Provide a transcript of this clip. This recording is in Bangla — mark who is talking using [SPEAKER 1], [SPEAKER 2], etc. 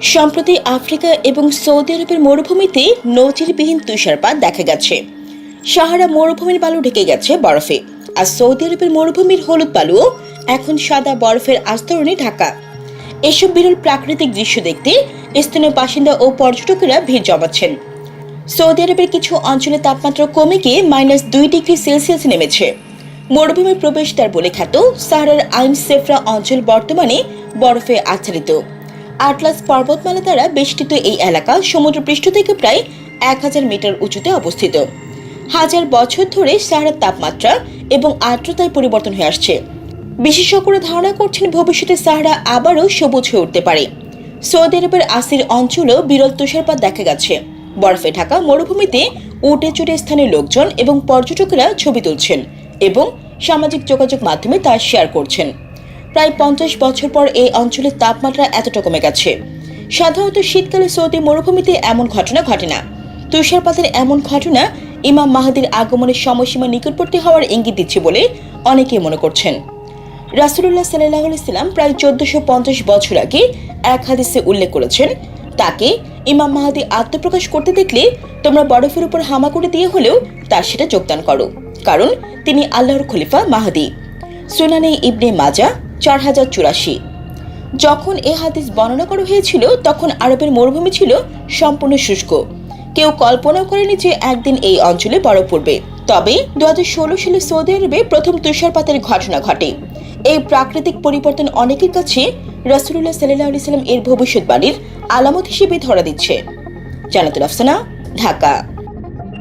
[SPEAKER 1] সম্প্রতি আফ্রিকা এবং সৌদি আরবের মরুভূমিতে নজিরবিহীন তুষারপাত দেখা গেছে। সাহারা মরুভূমির বালু ঢেকে গেছে বরফে। আর সৌদি আরবের মরুভূমির হলুদ বালুও এখন সাদা বরফের আস্তরণে ঢাকা। এসব বিরল প্রাকৃতিক দৃশ্য দেখতে স্থানীয় বাসিন্দা ও পর্যটকেরা ভিড় জমাচ্ছেন। সৌদি আরবের কিছু অঞ্চলে তাপমাত্রা কমে গিয়ে মাইনাস দুই ডিগ্রি সেলসিয়াস নেমেছে। মরুভূমির প্রবেশদ্বার বলে খ্যাত সাহারার আইন সেফরা অঞ্চল বর্তমানে বরফে আচ্ছাদিত। আটলাস পর্বতমালা দ্বারা বেষ্টিত এই এলাকা সমুদ্রপৃষ্ঠ থেকে প্রায় এক হাজার মিটার উঁচুতে অবস্থিত। হাজার বছর ধরে সাহারার তাপমাত্রা এবং আর্দ্রতায় পরিবর্তন হয়ে আসছে। বিশেষজ্ঞরা ধারণা করছেন ভবিষ্যতে সাহারা আবারও সবুজ হয়ে উঠতে পারে। সৌদি আরবের আসির অঞ্চলেও বিরল তুষারপাত দেখা গেছে। বরফে ঢাকা মরুভূমিতে উটে চড়ে স্থানীয় লোকজন এবং পর্যটকেরা ছবি তুলছেন এবং সামাজিক যোগাযোগ মাধ্যমে তা শেয়ার করছেন। প্রায় পঞ্চাশ বছর পর এই অঞ্চলের তাপমাত্রা এতটা কমে গেছে। সাধারণত শীতকালে সৌদি মরুভূমিতে এমন ঘটনা ঘটে না। তুষারপাতের এমন ঘটনা ইমাম মাহাদির আগমনের সময়সীমা নিকটবর্তী হওয়ার ইঙ্গিত দিচ্ছে বলে অনেকে মনে করছেন। রাসুলুল্লাহ সাল্লাহ সাল্লাম প্রায় চোদ্দশো পঞ্চাশ বছর আগে এক হাদিসে উল্লেখ করেছেন, তাকে ইমাম মাহাদি আত্মপ্রকাশ করতে দেখলে তোমরা বরফের উপর হামা করে দিয়ে হলেও তার সেটা যোগদান করো, কারণ তিনি আল্লাহর খলিফা মাহাদি। সুনানে ইবনে মাজা চার হাজার চুরাশি। যখন এ হাদিস বর্ণনা করা হয়েছিল, তখন আরবের মরুভূমি ছিল সম্পূর্ণ শুষ্ক। কেউ কল্পনাও করেনি যে একদিন এই অঞ্চলে বরফ পড়বে। তবে দু হাজার ষোলো সালে সৌদি আরবে প্রথম তুষারপাতের ঘটনা ঘটে। এই প্রাকৃতিক পরিবর্তন অনেকের কাছে রাসুলুল্লাহ সাল্লাহ আলি সাল্লাম এর ভবিষ্যৎবাণীর আলামত হিসেবে ধরা দিচ্ছে। জানাতুল আফসানা, ঢাকা।